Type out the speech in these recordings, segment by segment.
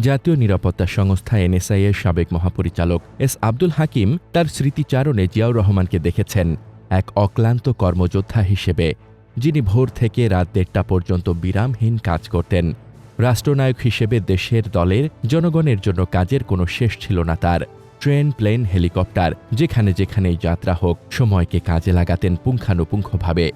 জাতীয় নিরাপত্তা সংস্থা এনএসআই এর সাবেক মহাপরিচালক এস আব্দুল হাকিম তার স্মৃতিচারণে জিয়াউর রহমানকে দেখেছেন এক অক্লান্ত কর্মযোদ্ধা হিসেবে, যিনি ভোর থেকে রাত দেড়টা পর্যন্ত বিরামহীন কাজ করতেন। রাষ্ট্রনায়ক হিসেবে দেশের দলের, জনগণের জন্য কাজের কোনো শেষ ছিল না তার। ট্রেন, প্লেন, হেলিকপ্টার, যেখানে যেখানেই যাত্রা হোক, সময়কে কাজে লাগাতেন পুঙ্খানুপুঙ্খভাবে।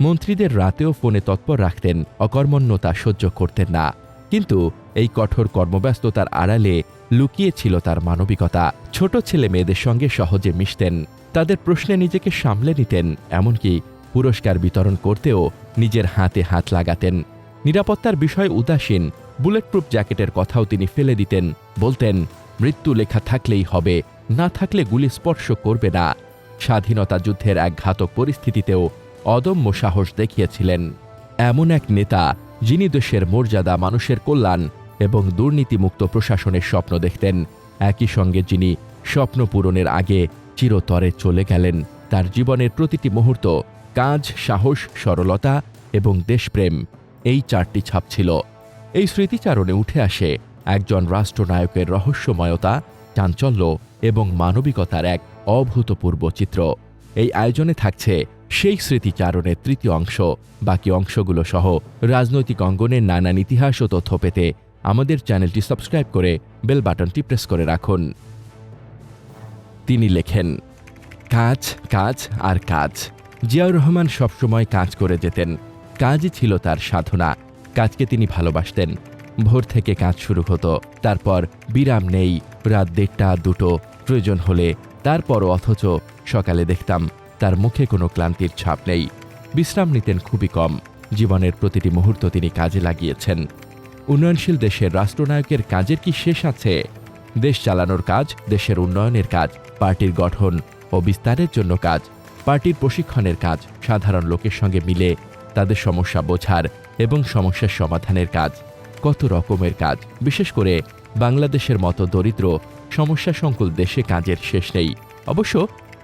মন্ত্রীদের রাতেও ফোনে তৎপর রাখতেন, অকর্মণ্যতা সহ্য করতেন না। কিন্তু এই কঠোর কর্মব্যস্ততার আড়ালে লুকিয়ে ছিল তার মানবিকতা। ছোট ছেলে মেয়েদের সঙ্গে সহজে মিশতেন। তাদের প্রশ্নে নিজেকে সামলে নিতেন, এমনকি পুরস্কার বিতরণ করতেও নিজের হাতে হাত লাগাতেন। নিরাপত্তার বিষয় উদাসীন, বুলেটপ্রুফ জ্যাকেটের কথাও তিনি ফেলে দিতেন, বলতেন, মৃত্যু লেখা থাকলেই হবে, না থাকলে গুলি স্পর্শ করবে না। স্বাধীনতা যুদ্ধের এক ঘাতক পরিস্থিতিতেও অদম্য সাহস দেখিয়েছিলেন। এমন এক নেতা, যিনি দেশের মর্যাদা, মানুষের কল্যাণ এবং দুর্নীতিমুক্ত প্রশাসনের স্বপ্ন দেখতেন। একই সঙ্গে যিনি স্বপ্ন পূরণের আগে চিরতরে চলে গেলেন, তার জীবনের প্রতিটি মুহূর্ত কাজ, সাহস, সরলতা এবং দেশপ্রেম, এই চারটি ছাপ ছিল। এই স্মৃতিচারণে উঠে আসে একজন রাষ্ট্রনায়কের রহস্যময়তা, চাঞ্চল্য এবং মানবিকতার এক অভূতপূর্ব চিত্র। এই আয়োজনে থাকছে সেই স্মৃতিচারণের তৃতীয় অংশ। বাকি অংশগুলো সহ রাজনৈতিক অঙ্গনের নানান ইতিহাস ও তথ্য পেতে আমাদের চ্যানেলটি সাবস্ক্রাইব করে বেল বাটনটি প্রেস করে রাখুন। তিনি লেখেন, কাজ কাজ আর কাজ। জিয়াউর রহমান সবসময় কাজ করে যেতেন। কাজই ছিল তার সাধনা। কাজকে তিনি ভালোবাসতেন। ভোর থেকে কাজ শুরু হতো। তারপর বিরাম নেই, রাত দেড়টা, দুটো, প্রয়োজন হলে। তারপরও অথচ সকালে দেখতাম, তার মুখে কোনো ক্লান্তির ছাপ নেই। বিশ্রাম নিতেন খুবই কম। জীবনের প্রতিটি মুহূর্ত তিনি কাজে লাগিয়েছেন। উন্নয়নশীল দেশের রাষ্ট্রনায়কের কাজের কি শেষ আছে? দেশ চালানোর কাজ, দেশের উন্নয়নের কাজ, পার্টির গঠন ও বিস্তারের জন্য কাজ, পার্টির প্রশিক্ষণের কাজ, সাধারণ লোকের সঙ্গে মিলে তাদের সমস্যা বোঝার এবং সমস্যার সমাধানের কাজ, কত রকমের কাজ, বিশেষ করে বাংলাদেশের মতো দরিদ্র, সমস্যা সংকুল দেশে কাজের শেষ নেই। অবশ্য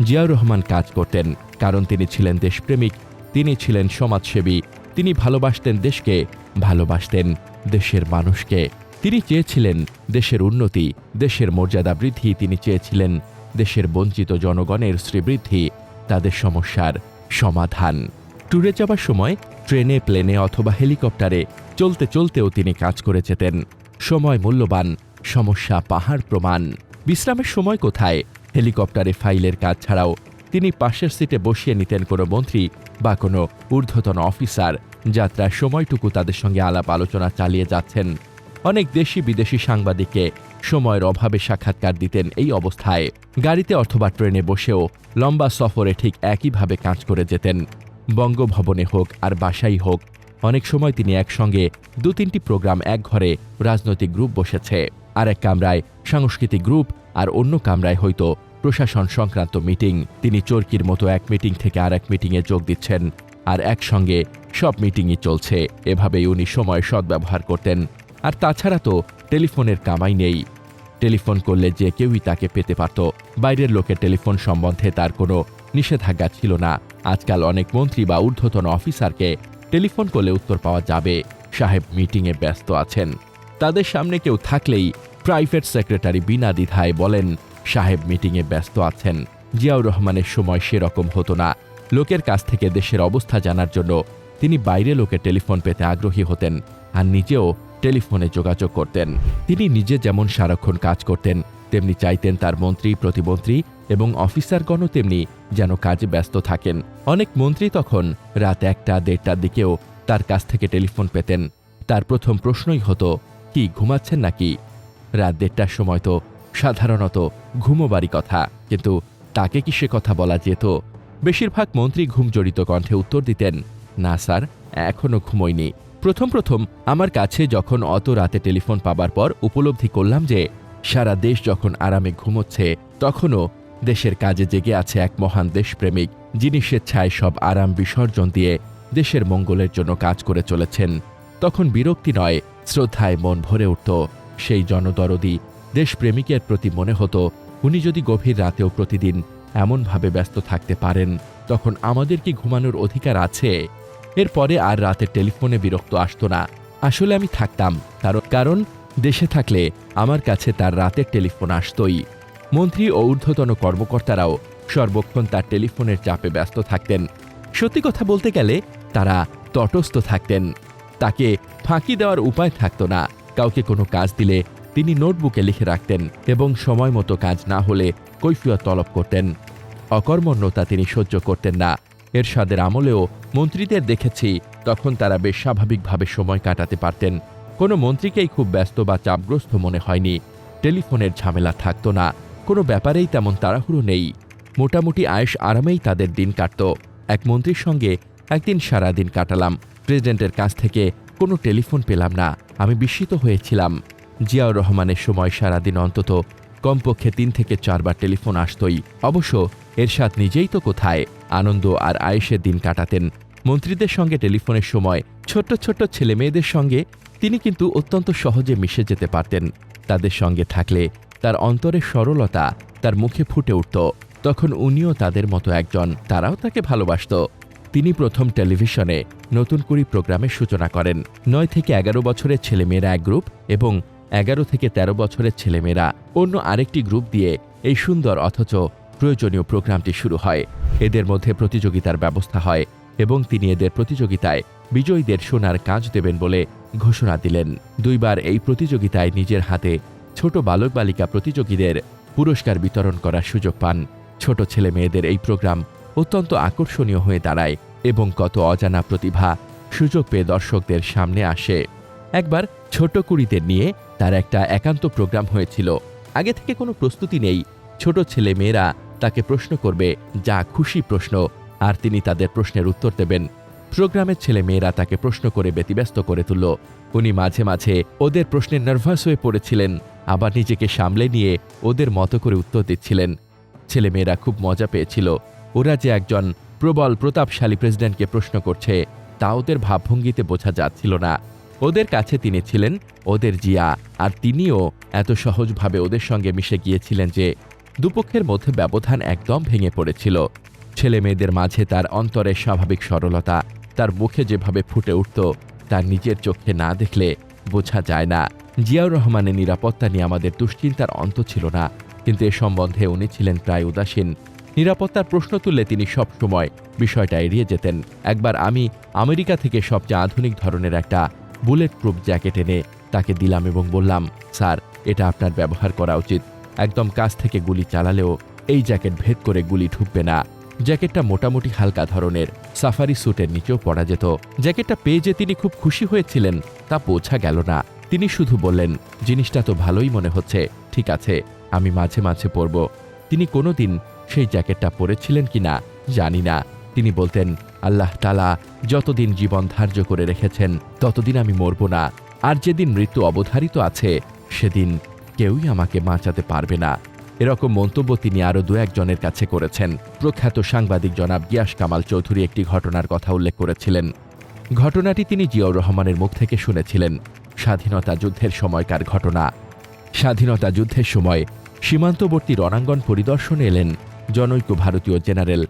জিয়াউর রহমান কাজ করতেন, কারণ তিনি ছিলেন দেশপ্রেমিক, তিনি ছিলেন সমাজসেবী তিনি ভালোবাসতেন দেশকে, ভালোবাসতেন দেশের মানুষকে। তিনি চেয়েছিলেন দেশের উন্নতি, দেশের মর্যাদা বৃদ্ধি, তিনি চেয়েছিলেন দেশের বঞ্চিত জনগণের শ্রীবৃদ্ধি, তাদের সমস্যার সমাধান। ট্যুরে যাবার সময় ট্রেনে, প্লেনে অথবা হেলিকপ্টারে চলতে চলতেও তিনি কাজ করে যেতেন। সময় মূল্যবান, সমস্যা পাহাড় প্রমাণ। বিশ্রামের সময় কোথায়? হেলিকপ্টারে ফাইলের কাজ ছাড়াও তিনি পাশের সিটে বসিয়ে নিতেন কোনো মন্ত্রী বা কোনো ঊর্ধ্বতন অফিসার যাত্রার সময়টুকু তাদের সঙ্গে আলাপ আলোচনা চালিয়ে যাচ্ছেন। অনেক দেশি বিদেশি সাংবাদিককে সময়ের অভাবে সাক্ষাৎকার দিতেন এই অবস্থায়। গাড়িতে অথবা ট্রেনে বসেও লম্বা সফরে ঠিক একইভাবে কাজ করে যেতেন। বঙ্গভবনে হোক আর বাসাই হোক, অনেক সময় তিনি একসঙ্গে দু তিনটি প্রোগ্রাম এক ঘরে রাজনৈতিক গ্রুপ বসেছে। আর এক কামরায় সাংস্কৃতিক গ্রুপ আর অন্য কামরায় হয়তো প্রশাসন সংক্রান্ত মিটিং। তিনি চরকির মতো এক মিটিং থেকে আর এক মিটিংয়ে যোগ দিচ্ছেন আর একসঙ্গে সব মিটিংই চলছে। এভাবেই উনি সময় সদ্ব্যবহার করতেন। আর তাছাড়া তো টেলিফোনের কামাই নেই। টেলিফোন করলে যে কেউই তাকে পেতে পারত। বাইরের লোকের টেলিফোন সম্বন্ধে তার কোনো নিষেধাজ্ঞা ছিল না। আজকাল অনেক মন্ত্রী বা ঊর্ধ্বতন অফিসারকে টেলিফোন করলে উত্তর পাওয়া যাবে। সাহেব মিটিংয়ে ব্যস্ত আছেন। তাদের সামনে কেউ থাকলেই প্রাইভেট সেক্রেটারি বিনা দ্বিধায় বলেন সাহেব মিটিংয়ে ব্যস্ত আছেন। জিয়াউর রহমানের সময় সেরকম হতো না। লোকের কাছ থেকে দেশের অবস্থা জানার জন্য তিনি বাইরে লোকে টেলিফোন পেতে আগ্রহী হতেন আর নিজেও টেলিফোনে যোগাযোগ করতেন। তিনি নিজে যেমন সারাক্ষণ কাজ করতেন, তেমনি চাইতেন তার মন্ত্রী, প্রতিমন্ত্রী এবং অফিসারগণও তেমনি যেন কাজে ব্যস্ত থাকেন। অনেক মন্ত্রী তখন রাত একটা, দেড়টার দিকেও তার কাছ থেকে টেলিফোন পেতেন। তার প্রথম প্রশ্নই হতো, কি, ঘুমাচ্ছেন নাকি? রাত দেড়টার সময় তো সাধারণত ঘুমোবারই কথা, কিন্তু তাকে কি সে কথা বলা যেত? বেশিরভাগ মন্ত্রী ঘুমজড়িত কণ্ঠে উত্তর দিতেন, না, স্যার এখনও ঘুমোয়নি প্রথম প্রথম আমার কাছে যখন অত রাতে টেলিফোন পাবার পর উপলব্ধি করলাম যে, সারা দেশ যখন আরামে ঘুমোচ্ছে, তখনও দেশের কাজে জেগে আছে এক মহান দেশপ্রেমিক, যিনি স্বেচ্ছায় সব আরাম বিসর্জন দিয়ে দেশের মঙ্গলের জন্য কাজ করে চলেছেন। তখন বিরক্তি নয়, শ্রদ্ধায় মন ভরে উঠত। সেই জনদরদি দেশপ্রেমিকের প্রতি মনে হতো, উনি যদি গভীর রাতেও প্রতিদিন এমনভাবে ব্যস্ত থাকতে পারেন, তখন আমাদের কি ঘুমানোর অধিকার আছে? এরপরে আর রাতের টেলিফোনে বিরক্ত আসতো না। আসলে আমি থাকতাম কারণ কারণ দেশে থাকলে আমার কাছে তার রাতের টেলিফোন আসতই। মন্ত্রী ও ঊর্ধ্বতন কর্মকর্তারাও সর্বক্ষণ তার টেলিফোনের চাপে ব্যস্ত থাকতেন। সত্যি কথা বলতে গেলে, তারা তটস্থ থাকতেন। তাকে ফাঁকি দেওয়ার উপায় থাকতো না। কাউকে কোনো কাজ দিলে তিনি নোটবুকে লিখে রাখতেন এবং সময় মতো কাজ না হলে কৈফিয়ত তলব করতেন। অকর্মণ্যতা তিনি সহ্য করতেন না। এরশাদের আমলেও মন্ত্রীদের দেখেছি তখন তারা বেশ স্বাভাবিকভাবে সময় কাটাতে পারতেন। কোনো মন্ত্রীকেই খুব ব্যস্ত বা চাপগ্রস্ত মনে হয়নি। টেলিফোনের ঝামেলা থাকতো না। কোনো ব্যাপারেই তেমন তাড়াহুড়ো নেই। মোটামুটি আয়েশ আরামেই তাদের দিন কাটত। এক মন্ত্রীর সঙ্গে একদিন সারা দিন কাটালাম। প্রেসিডেন্টের কাছ থেকে কোনো টেলিফোন পেলাম না। আমি বিস্মিত হয়েছিলাম। জিয়াউর রহমানের সময় সারাদিন অন্তত কমপক্ষে তিন থেকে চারবার টেলিফোন আসতই। অবশ্য এরশাদ নিজেই তো কোথায়? আনন্দ আর আয়েশের দিন কাটাতেন। মন্ত্রীদের সঙ্গে টেলিফোনের সময় ছোট্ট ছোট্ট ছেলে মেয়েদের সঙ্গে তিনি কিন্তু অত্যন্ত সহজে মিশে যেতে পারতেন। তাদের সঙ্গে থাকলে তার অন্তরের সরলতা তার মুখে ফুটে উঠত। তখন উনিও তাদের মতো একজন, তারাও তাকে ভালোবাসত। তিনি প্রথম টেলিভিশনে নতুন কুড়ি প্রোগ্রামের সূচনা করেন। নয় থেকে এগারো বছরের ছেলেমেয়েরা এক গ্রুপ এবং এগারো থেকে ১৩ বছরের ছেলেমেয়েরা অন্য আরেকটি গ্রুপ দিয়ে এই সুন্দর অথচ প্রয়োজনীয় প্রোগ্রামটি শুরু হয়। এদের মধ্যে প্রতিযোগিতার ব্যবস্থা হয় এবং তিনি এদের প্রতিযোগিতায় বিজয়ীদের সোনার কাজ দেবেন বলে ঘোষণা দিলেন। দুইবার এই প্রতিযোগিতায় নিজের হাতে ছোট বালক বালিকা প্রতিযোগীদের পুরস্কার বিতরণ করার সুযোগ পান। ছোট ছেলে মেয়েদের এই প্রোগ্রাম অত্যন্ত আকর্ষণীয় হয়ে দাঁড়ায় এবং কত অজানা প্রতিভা সুযোগ পেয়ে দর্শকদের সামনে আসে। একবার ছোট কুড়িদের নিয়ে তার একটা একান্ত প্রোগ্রাম হয়েছিল। আগে থেকে কোনো প্রস্তুতি নেই। ছোট ছেলে মেয়েরা তাকে প্রশ্ন করবে, যা খুশি প্রশ্ন, আর তিনি তাদের প্রশ্নের উত্তর দেবেন। প্রোগ্রামের ছেলে মেয়েরা তাকে প্রশ্ন করে ব্যতিব্যস্ত করে তুলল। উনি মাঝে মাঝে ওদের প্রশ্নে নার্ভাস হয়ে পড়েছিলেন, আবার নিজেকে সামলে নিয়ে ওদের মতো করে উত্তর দিচ্ছিলেন। ছেলেমেয়েরা খুব মজা পেয়েছিল। ওরা যে একজন প্রবল প্রতাপশালী প্রেসিডেন্টকে প্রশ্ন করছে, তা ওদের ভাবভঙ্গিতে বোঝা যাচ্ছিল না। ওদের কাছে তিনি ছিলেন ওদের জিয়া, আর তিনিও এত সহজভাবে ওদের সঙ্গে মিশে গিয়েছিলেন যে দুপক্ষের মধ্যে ব্যবধান একদম ভেঙে পড়েছিল। ছেলে মেয়েদের মাঝে তার অন্তরের স্বাভাবিক সরলতা, তার মুখে যেভাবে ফুটে উঠত তার নিজের চোখে না দেখলে বোঝা যায় না। জিয়াউর রহমানের নিরাপত্তা নিয়ে আমাদের দুশ্চিন্তার অন্ত ছিল না, কিন্তু এ সম্বন্ধে উনি ছিলেন প্রায় উদাসীন। নিরাপত্তার প্রশ্ন তুললে তিনি সব সময় বিষয়টা এড়িয়ে যেতেন। একবার আমি আমেরিকা থেকে সবচেয়ে আধুনিক ধরনের একটা বুলেট প্রুফ জ্যাকেট এনে তাকে দিলাম এবং বললাম, স্যার, এটা আপনার ব্যবহার করা উচিত। একদম কাছ থেকে গুলি চালালেও এই জ্যাকেট ভেদ করে গুলি ঢুকবে না। জ্যাকেটটা মোটামুটি হালকা ধরনের, সাফারি স্যুটের নিচেও পরা যেত। জ্যাকেটটা পেয়ে যে তিনি খুব খুশি হয়েছিলেন, তা বোঝা গেল না। তিনি শুধু বললেন, জিনিসটা তো ভালোই মনে হচ্ছে, ঠিক আছে, আমি মাঝে মাঝে পরব। তিনি কোনোদিন সেই জ্যাকেটটা পরেছিলেন কিনা জানি না। তিনি বলতেন, আল্লাহ তালা যতদিন জীবন ধার্য করে রেখেছেন, ততদিন আমি মরব না। আর যেদিন মৃত্যু অবধারিত আছে, সেদিন কেউই আমাকে বাঁচাতে পারবে না। এরকম মন্তব্য তিনি আরও দু একজনের কাছে করেছেন। প্রখ্যাত সাংবাদিক জনাব গিয়াস কামাল চৌধুরী একটি ঘটনার কথা উল্লেখ করেছিলেন। ঘটনাটি তিনি জিয়াউর রহমানের মুখ থেকে শুনেছিলেন। স্বাধীনতা যুদ্ধের সময়কার ঘটনা। স্বাধীনতা যুদ্ধের সময় সীমান্তবর্তী রণাঙ্গন পরিদর্শনে এলেন জনৈক ভারতীয় জেনারেল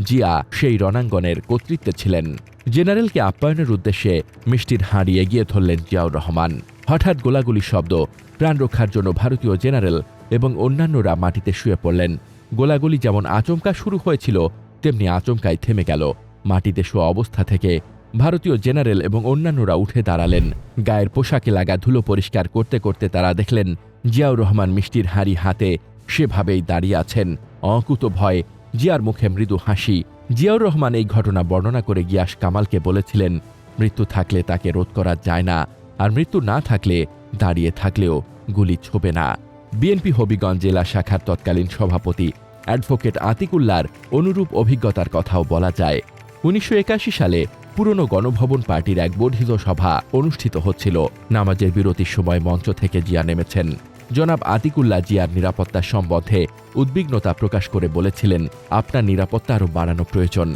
জিয়া সেই রণাঙ্গনের কর্তৃত্বে ছিলেন। জেনারেলকে আপ্যায়নের উদ্দেশ্যে মিষ্টির হাঁড়ি এগিয়ে ধরলেন জিয়াউর রহমান। হঠাৎ গোলাগুলি শব্দ, প্রাণ রক্ষার জন্য ভারতীয় জেনারেল এবং অন্যান্যরা মাটিতে শুয়ে পড়লেন। গোলাগুলি যেমন আচমকা শুরু হয়েছিল, তেমনি আচমকায় থেমে গেল। মাটিতে শোয়া অবস্থা থেকে ভারতীয় জেনারেল এবং অন্যান্যরা উঠে দাঁড়ালেন। গায়ের পোশাকে লাগা ধুলো পরিষ্কার করতে করতে তারা দেখলেন জিয়াউর রহমান মিষ্টির হাঁড়ি হাতে সেভাবেই দাঁড়িয়ে আছেন। অকুত ভয় জিয়ার মুখে মৃদু হাসি। জিয়াউর রহমান এই ঘটনা বর্ণনা করে গিয়াস কামালকে বলেছিলেন, মৃত্যু থাকলে তাকে রোধ করা যায় না, আর মৃত্যু না থাকলে দাঁড়িয়ে থাকলেও গুলি ছোবে না। বিএনপি হবিগঞ্জ জেলা শাখার তৎকালীন সভাপতি অ্যাডভোকেট আতিকুল্লার অনুরূপ অভিজ্ঞতার কথাও বলা যায়। উনিশশো একাশি সালে পুরনো গণভবন পার্টির এক বর্ধিত সভা অনুষ্ঠিত হচ্ছিল। নামাজের বিরতির সময় মঞ্চ থেকে জিয়া নেমেছেন। জনাব আতিকুল্লাহ জিয়ার নিরাপত্তা সম্বন্ধে উদ্বিগ্নতা প্রকাশ করে বলেছিলেন, আপনার নিরাপত্তা আরও বাড়ানো প্রয়োজন।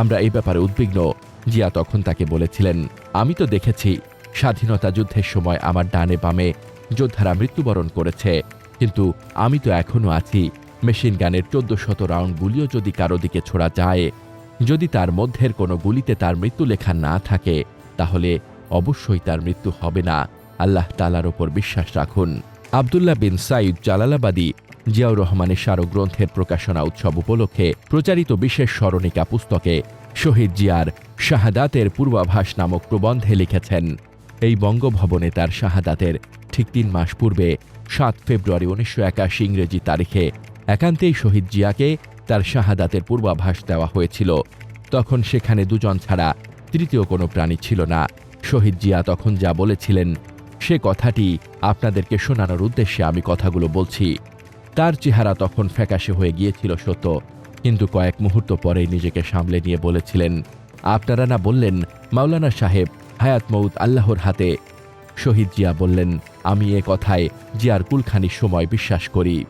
আমরা এই ব্যাপারে উদ্বিগ্ন। জিয়া তখন তাকে বলেছিলেন, আমি তো দেখেছি, স্বাধীনতা যুদ্ধের সময় আমার ডানে বামে যোদ্ধারা মৃত্যুবরণ করেছে। কিন্তু আমি তো এখনও আছি। মেশিন গানের চোদ্দ শত রাউন্ড গুলিও যদি কারও দিকে ছোড়া যায়, যদি তার মধ্যের কোনো গুলিতে তার মৃত্যু লেখা না থাকে, তাহলে অবশ্যই তার মৃত্যু হবে না। আল্লাহ তালার ওপর বিশ্বাস রাখুন। আবদুল্লাহ বিন সাইদ জালালাবাদী জিয়াউর রহমানের স্মারক গ্রন্থের প্রকাশনা উৎসব উপলক্ষে প্রচারিত বিশেষ স্মরণিকা পুস্তকে শহীদ জিয়ার শাহাদাতের পূর্বাভাস নামক প্রবন্ধে লিখেছেন, এই বঙ্গভবনে তার শাহাদাতের ঠিক তিন মাস পূর্বে, সাত ফেব্রুয়ারি উনিশশো একাশি ইংরেজি তারিখে একান্তেই শহীদ জিয়াকে তার শাহাদাতের পূর্বাভাস দেওয়া হয়েছিল। তখন সেখানে দুজন ছাড়া তৃতীয় কোনো প্রাণী ছিল না। শহীদ জিয়া তখন যা বলেছিলেন সে কথাটি আপনাদেরকে শোনানোর উদ্দেশ্যে আমি কথাগুলো বলছি। তার চেহারা তখন ফ্যাকাশে হয়ে গিয়েছিল সত্য, কিন্তু কয়েক মুহূর্ত পরেই নিজেকে সামলে নিয়ে বলেছিলেন, আপনারা না বললেন, মাওলানা সাহেব হায়াত মৌত আল্লাহর হাতে? শহীদ জিয়া বললেন, আমি এ কথায় জিয়ার কুলখানি সময় বিশ্বাস করি।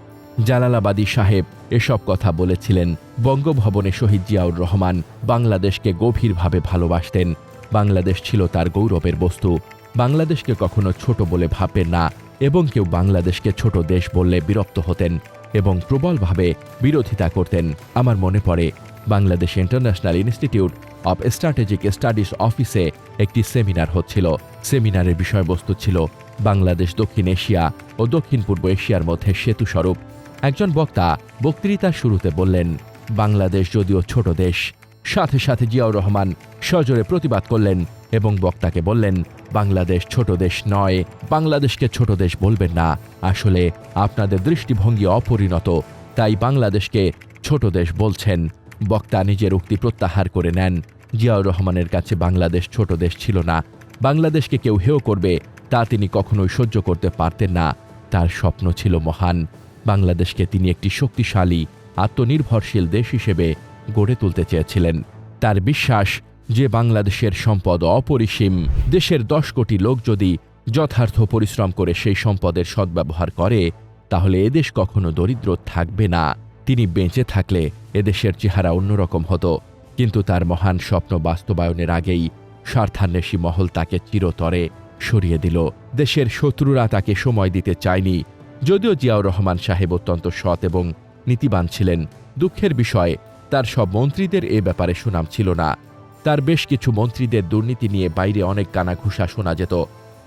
জালালাবাদী সাহেব এসব কথা বলেছিলেন। বঙ্গভবনে শহীদ জিয়াউর রহমান বাংলাদেশকে গভীরভাবে ভালোবাসতেন। বাংলাদেশ ছিল তার গৌরবের বস্তু। বাংলাদেশকে কখনো ছোট বলে ভাববেন না এবং কেউ বাংলাদেশকে ছোট দেশ বললে বিরক্ত হতেন এবং প্রবলভাবে বিরোধিতা করতেন। আমার মনে পড়ে, Bangladesh International Institute of Strategic Studies অফিসে একটি সেমিনার হচ্ছিল। সেমিনারের বিষয়বস্তু ছিল বাংলাদেশ দক্ষিণ এশিয়া ও দক্ষিণ পূর্ব এশিয়ার মধ্যে সেতু স্বরূপ একজন বক্তা বক্তৃতার শুরুতে বললেন, বাংলাদেশ যদিও ছোট দেশ, সাথে সাথে জিয়াউর রহমান সজোরে প্রতিবাদ করলেন এবং বক্তাকে বললেন, বাংলাদেশ ছোট দেশ নয়, বাংলাদেশকে ছোট দেশ বলবেন না। আসলে আপনাদের দৃষ্টিভঙ্গি অপরিণত, তাই বাংলাদেশকে ছোট দেশ বলছেন। বক্তা নিজের উক্তি প্রত্যাহার করে নেন। জিয়াউর রহমানের কাছে বাংলাদেশ ছোট দেশ ছিল না। বাংলাদেশকে কেউ হেয় করবে, তা তিনি কখনোই সহ্য করতে পারতেন না। তার স্বপ্ন ছিল মহান। বাংলাদেশকে তিনি একটি শক্তিশালী, আত্মনির্ভরশীল দেশ হিসেবে গড়ে তুলতে চেয়েছিলেন। তার বিশ্বাস যে বাংলাদেশের সম্পদ অপরিসীম, দেশের দশ কোটি লোক যদি যথার্থ পরিশ্রম করে সেই সম্পদের সদ্ব্যবহার করে, তাহলে এদেশ কখনো দরিদ্র থাকবে না। তিনি বেঁচে থাকলে এদেশের চেহারা অন্যরকম হতো। কিন্তু তার মহান স্বপ্ন বাস্তবায়নের আগেই স্বার্থান্বেষী মহল তাকে চিরতরে সরিয়ে দিল। দেশের শত্রুরা তাকে সময় দিতে চায়নি। যদিও জিয়াউর রহমান সাহেব অত্যন্ত সৎ এবং নীতিবান ছিলেন, দুঃখের বিষয়, তার সব মন্ত্রীদের এ ব্যাপারে সুনাম ছিল না। তার বেশ কিছু মন্ত্রীদের দুর্নীতি নিয়ে বাইরে অনেক কানাঘুষা শোনা যেত।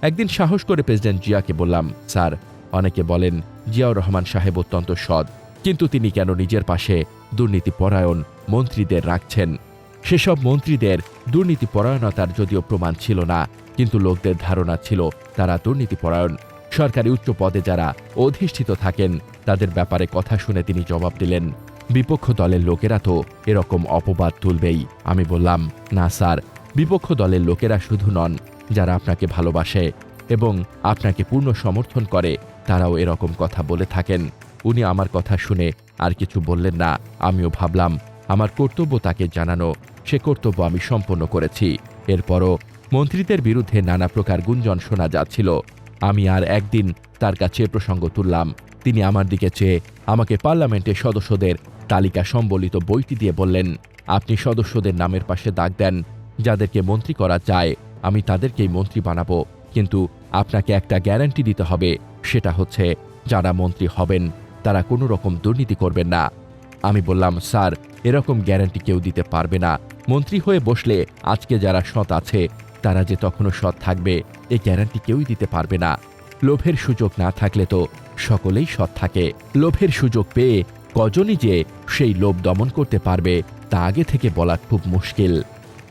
একদিন সাহস করে প্রেসিডেন্ট জিয়াকে বললাম, স্যার, অনেকে বলেন জিয়াউর রহমান সাহেব অত্যন্ত সৎ, কিন্তু তিনি কেন নিজের পাশে দুর্নীতি পরায়ণ মন্ত্রীদের রাখছেন? সেসব মন্ত্রীদের দুর্নীতি পরায়ণতার যদিও প্রমাণ ছিল না, কিন্তু লোকদের ধারণা ছিল তারা দুর্নীতি পরায়ণ। সরকারি উচ্চ পদে যারা অধিষ্ঠিত থাকেন, তাদের ব্যাপারে কথা শুনে তিনি জবাব দিলেন বিপক্ষ দলের লোকেরা তো এরকম অপবাদ তুলবেই। আমি বললাম, না, স্যার। বিপক্ষ দলের লোকেরা শুধু নন, যারা আপনাকে ভালোবাসে এবং আপনাকে পূর্ণ সমর্থন করে, তারাও এরকম কথা বলে থাকেন। উনি আমার কথা শুনে আর কিছু বললেন না। আমিও ভাবলাম, আমার কর্তব্য তাকে জানানো, সে কর্তব্য আমি সম্পন্ন করেছি। এরপরও মন্ত্রীদের বিরুদ্ধে নানা প্রকার গুঞ্জন শোনা যাচ্ছিল। আমি আর একদিন তার কাছে প্রসঙ্গ তুললাম। তিনি আমার দিকে চেয়ে আমাকে পার্লামেন্টের সদস্যদের তালিকা সম্বলিত বইটি দিয়ে বললেন, আপনি সদস্যদের নামের পাশে দাগ দেন। যাদেরকে মন্ত্রী করা যায় আমি তাদেরকেই মন্ত্রী বানাবো। কিন্তু আপনাকে একটা গ্যারান্টি দিতে হবে। সেটা হচ্ছে, যারা মন্ত্রী হবেন, তারা কোনো রকম দুর্নীতি করবেন না। আমি বললাম, স্যার, এরকম গ্যারান্টি কেউ দিতে পারবে না। মন্ত্রী হয়ে বসলে আজকে যারা সৎ আছে তারা যে তখনও সৎ থাকবে এই গ্যারান্টি কেউই দিতে পারবে না। লোভের সুযোগ না থাকলে তো সকলেই সৎ থাকে। লোভের সুযোগ পেয়ে কজনই যে সেই লোভ দমন করতে পারবে, তা আগে থেকে বলা খুব মুশকিল।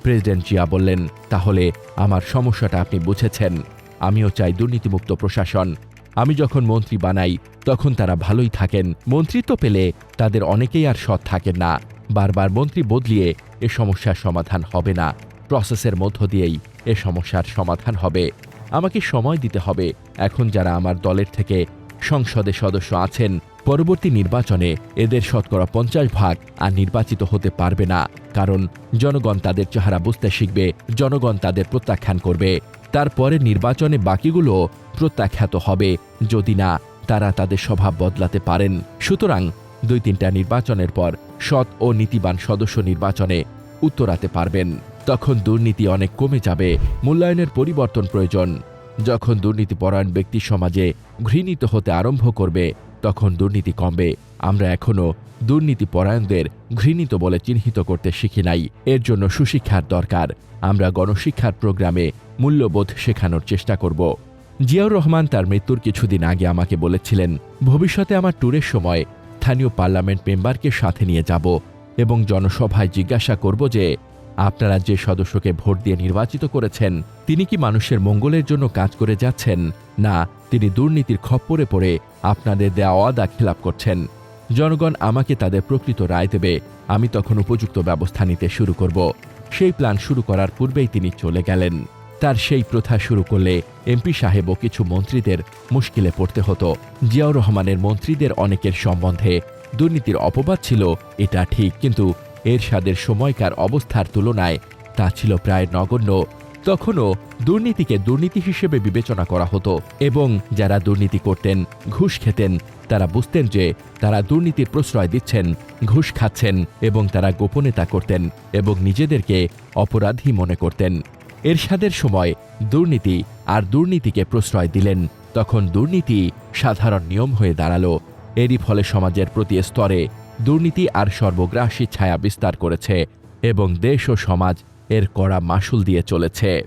প্রেসিডেন্ট জিয়া বললেন, তাহলে আমার সমস্যাটা আপনি বুঝেছেন। আমিও চাই দুর্নীতিমুক্ত প্রশাসন। আমি যখন মন্ত্রী বানাই, তখন তারা ভালোই থাকেন। মন্ত্রিত্ব পেলে তাদের অনেকেই আর সৎ থাকেন না। বারবার মন্ত্রী বদলিয়ে এ সমস্যার সমাধান হবে না। প্রসেসের মধ্য দিয়েই এ সমস্যার সমাধান হবে। আমাকে সময় দিতে হবে। এখন যারা আমার দলের থেকে সংসদে সদস্য আছেন, পরবর্তী নির্বাচনে এদের শতকরা পঞ্চাশ ভাগ আর নির্বাচিত হতে পারবে না, কারণ জনগণ তাদের চেহারা বুঝতে শিখবে, জনগণ তাদের প্রত্যাখ্যান করবে। তারপরে নির্বাচনে বাকিগুলো প্রত্যাখ্যাত হবে। যদি না, তারা তাদের স্বভাব বদলাতে পারেন। সুতরাং দুই তিনটা নির্বাচনের পর সৎ ও নীতিবান সদস্য নির্বাচনে উত্তরাতে পারবেন। তখন দুর্নীতি অনেক কমে যাবে, মূল্যায়নের পরিবর্তন প্রয়োজন। যখন দুর্নীতিপরায়ণ ব্যক্তি সমাজে ঘৃণিত হতে আরম্ভ করবে, তখন দুর্নীতি কমবে। আমরা এখনও দুর্নীতিপরায়ণদের ঘৃণিত বলে চিহ্নিত করতে শিখি নাই। এর জন্য সুশিক্ষার দরকার। আমরা গণশিক্ষার প্রোগ্রামে মূল্যবোধ শেখানোর চেষ্টা করব। জিয়াউর রহমান তার মৃত্যুর কিছুদিন আগে আমাকে বলেছিলেন, ভবিষ্যতে আমার ট্যুরের সময় স্থানীয় পার্লামেন্ট মেম্বারকে সাথে নিয়ে যাব এবং জনসভায় জিজ্ঞাসা করব যে আপনারা যে সদস্যকে ভোট দিয়ে নির্বাচিত করেছেন, তিনি কি মানুষের মঙ্গলের জন্য কাজ করে যাচ্ছেন? না, তিনি দুর্নীতির খপ্পরে পড়ে আপনাদের দেওয়া ওয়াদা খেলাপ করছেন। জনগণ আমাকে তাদের প্রকৃত রায় দেবে, আমি তখন উপযুক্ত ব্যবস্থা নিতে শুরু করব। সেই প্ল্যান শুরু করার পূর্বেই তিনি চলে গেলেন। তার সেই প্রথা শুরু করলে এমপি সাহেব ও কিছু মন্ত্রীদের মুশকিলে পড়তে হতো। জিয়াউর রহমানের মন্ত্রীদের অনেকের সম্বন্ধে দুর্নীতির অপবাদ ছিল, এটা ঠিক, কিন্তু এরশাদের সময়কার অবস্থার তুলনায় তা ছিল প্রায় নগণ্য। তখনও দুর্নীতিকে দুর্নীতি হিসেবে বিবেচনা করা হতো এবং যারা দুর্নীতি করতেন, ঘুষ খেতেন, তারা বুঝতেন যে তারা দুর্নীতির প্রশ্রয় দিচ্ছেন, ঘুষ খাচ্ছেন এবং তারা গোপনে তা করতেন এবং নিজেদেরকে অপরাধী মনে করতেন। এরশাদের সময় দুর্নীতি আর দুর্নীতিকে প্রশ্রয় দিলেন। তখন দুর্নীতি সাধারণ নিয়ম হয়ে দাঁড়াল। এরই ফলে সমাজের প্রতি স্তরে দুর্নীতি আর সর্বগ্রাসী ছায়া বিস্তার করেছে এবং দেশ ও সমাজ এর কড়া মাসুল দিয়ে চলেছে।